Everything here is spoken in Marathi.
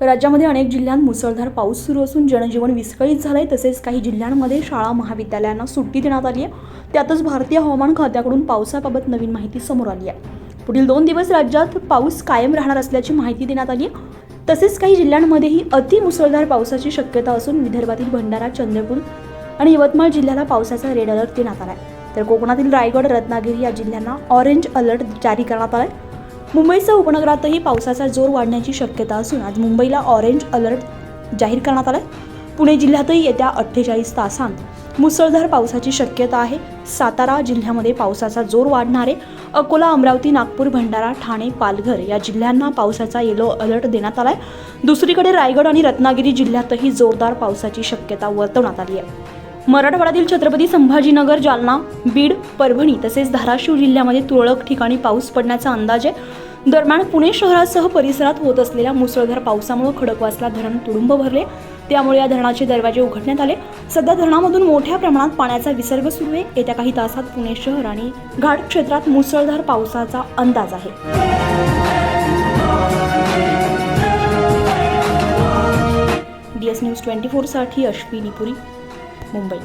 राज्यामध्ये अनेक जिल्ह्यांत मुसळधार पाऊस सुरू असून जनजीवन विस्कळीत झालं आहे तसेच काही जिल्ह्यांमध्ये शाळा महाविद्यालयांना सुट्टी देण्यात आली आहे. त्यातच भारतीय हवामान खात्याकडून पावसाबाबत नवीन माहिती समोर आली आहे. पुढील दोन दिवस राज्यात पाऊस कायम राहणार असल्याची माहिती देण्यात आली आहे. तसेच काही जिल्ह्यांमध्येही अति मुसळधार पावसाची शक्यता असून विदर्भातील भंडारा चंद्रपूर आणि यवतमाळ जिल्ह्याला पावसाचा रेड अलर्ट देण्यात आला आहे तर कोकणातील रायगड रत्नागिरी या जिल्ह्यांना ऑरेंज अलर्ट जारी करण्यात आला आहे मुंबईसह उपनगरातही पावसाचा जोर वाढण्याची शक्यता असून आज मुंबईला ऑरेंज अलर्ट जाहीर करण्यात आला पुणे जिल्ह्यातही येत्या अठ्ठेचाळीस तासांत मुसळधार पावसाची शक्यता आहे. सातारा जिल्ह्यामध्ये पावसाचा जोर वाढणार आहे अकोला अमरावती नागपूर भंडारा ठाणे पालघर या जिल्ह्यांना पावसाचा येलो अलर्ट देण्यात आला आहे दुसरीकडे रायगड आणि रत्नागिरी जिल्ह्यातही जोरदार पावसाची शक्यता वर्तवण्यात आली आहे. मराठवाड्यातील छत्रपती संभाजीनगर जालना बीड परभणी तसेच धाराशिव जिल्ह्यामध्ये तुरळक ठिकाणी पाऊस पडण्याचा अंदाज आहे. दरम्यान पुणे शहरासह परिसरात होत असलेल्या मुसळधार पावसामुळे खडकवासला धरण तुडुंब भरले. त्यामुळे या धरणाचे दरवाजे उघडण्यात आले. सध्या धरणामधून मोठ्या प्रमाणात पाण्याचा विसर्ग सुरू आहे. येत्या काही तासात पुणे शहर आणि घाट क्षेत्रात मुसळधार पावसाचा अंदाज आहे. डी एस न्यूज ट्वेंटी फोरसाठी अश्विनी पुरी. मुंबई